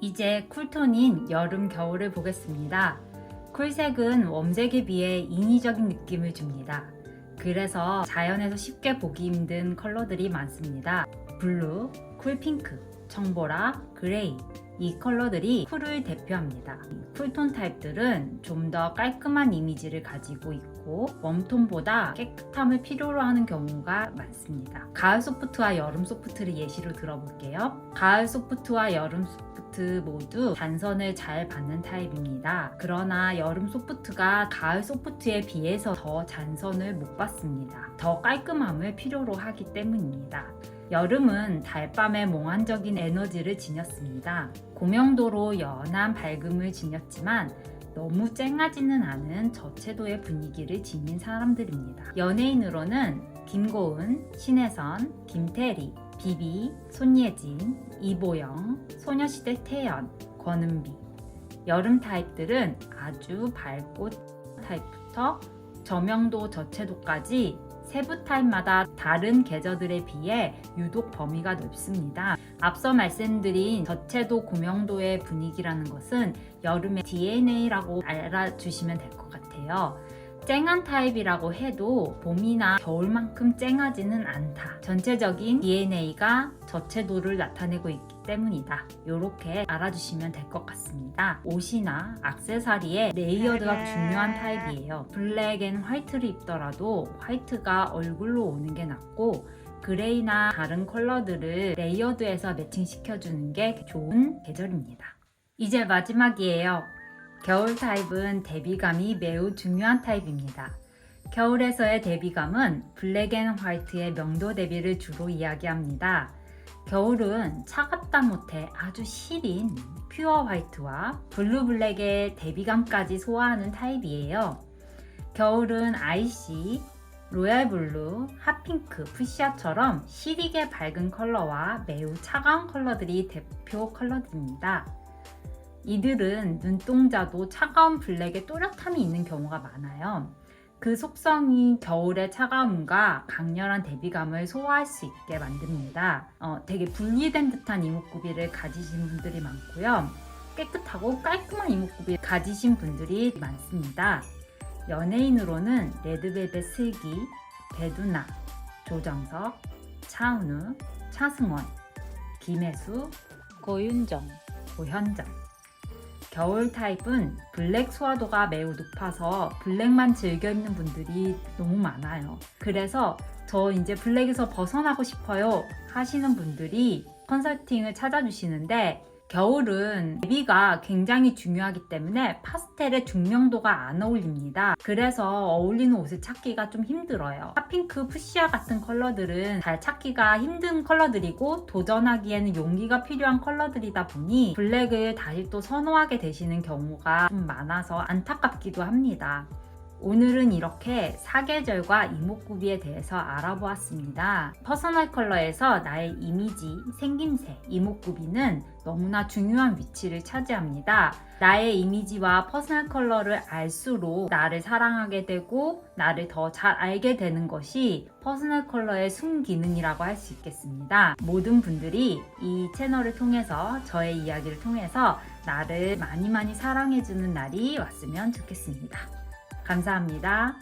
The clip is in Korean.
이제 쿨톤인 여름 겨울을 보겠습니다. 쿨색은 웜색에 비해 인위적인 느낌을 줍니다. 그래서 자연에서 쉽게 보기 힘든 컬러들이 많습니다. 블루, 쿨핑크, 청보라, 그레이 이 컬러들이 쿨을 대표합니다. 쿨톤 타입들은 좀 더 깔끔한 이미지를 가지고 있고 웜톤보다 깨끗함을 필요로 하는 경우가 많습니다. 가을 소프트와 여름 소프트를 예시로 들어볼게요. 가을 소프트와 여름 소프트 모두 단선을 잘 받는 타입입니다. 그러나 여름 소프트가 가을 소프트에 비해서 더 잔선을 못 받습니다. 더 깔끔함을 필요로 하기 때문입니다. 여름은 달밤의 몽환적인 에너지를 지녔습니다. 고명도로 연한 밝음을 지녔지만 너무 쨍하지는 않은 저채도의 분위기를 지닌 사람들입니다. 연예인으로는 김고은, 신혜선, 김태리, 비비, 손예진, 이보영, 소녀시대 태연, 권은비. 여름 타입들은 아주 밝고 타입부터 저명도 저채도까지 세부 타입마다 다른 계절들에 비해 유독 범위가 넓습니다. 앞서 말씀드린 저채도 고명도의 분위기라는 것은 여름의 DNA라고 알아주시면 될 것 같아요. 쨍한 타입이라고 해도 봄이나 겨울만큼 쨍하지는 않다. 전체적인 DNA가 저채도를 나타내고 있기 때문이다. 이렇게 알아주시면 될 것 같습니다. 옷이나 악세사리의 레이어드가 중요한 타입이에요. 블랙 앤 화이트를 입더라도 화이트가 얼굴로 오는 게 낫고 그레이나 다른 컬러들을 레이어드해서 매칭시켜주는 게 좋은 계절입니다. 이제 마지막이에요. 겨울 타입은 대비감이 매우 중요한 타입입니다. 겨울에서의 대비감은 블랙 앤 화이트의 명도 대비를 주로 이야기합니다. 겨울은 차갑다 못해 아주 시린 퓨어 화이트와 블루 블랙의 대비감까지 소화하는 타입이에요. 겨울은 아이시, 로얄 블루, 핫핑크, 푸시아처럼 시리게 밝은 컬러와 매우 차가운 컬러들이 대표 컬러들입니다. 이들은 눈동자도 차가운 블랙에 또렷함이 있는 경우가 많아요. 그 속성이 겨울의 차가움과 강렬한 대비감을 소화할 수 있게 만듭니다. 어, 되게 분리된 듯한 이목구비를 가지신 분들이 많고요. 깨끗하고 깔끔한 이목구비를 가지신 분들이 많습니다. 연예인으로는 레드벨벳 슬기, 배두나, 조정석, 차은우, 차승원, 김혜수, 고윤정, 고현정. 겨울 타입은 블랙 소화도가 매우 높아서 블랙만 즐겨 입는 분들이 너무 많아요. 그래서 저 이제 블랙에서 벗어나고 싶어요 하시는 분들이 컨설팅을 찾아주시는데 겨울은 대비가 굉장히 중요하기 때문에 파스텔의 중명도가 안 어울립니다. 그래서 어울리는 옷을 찾기가 좀 힘들어요. 핫핑크, 푸시아 같은 컬러들은 잘 찾기가 힘든 컬러들이고 도전하기에는 용기가 필요한 컬러들이다 보니 블랙을 다시 또 선호하게 되시는 경우가 좀 많아서 안타깝기도 합니다. 오늘은 이렇게 사계절과 이목구비에 대해서 알아보았습니다. 퍼스널 컬러에서 나의 이미지, 생김새, 이목구비는 너무나 중요한 위치를 차지합니다. 나의 이미지와 퍼스널 컬러를 알수록 나를 사랑하게 되고 나를 더 잘 알게 되는 것이 퍼스널 컬러의 순기능이라고 할 수 있겠습니다. 모든 분들이 이 채널을 통해서 저의 이야기를 통해서 나를 많이 많이 사랑해주는 날이 왔으면 좋겠습니다. 감사합니다.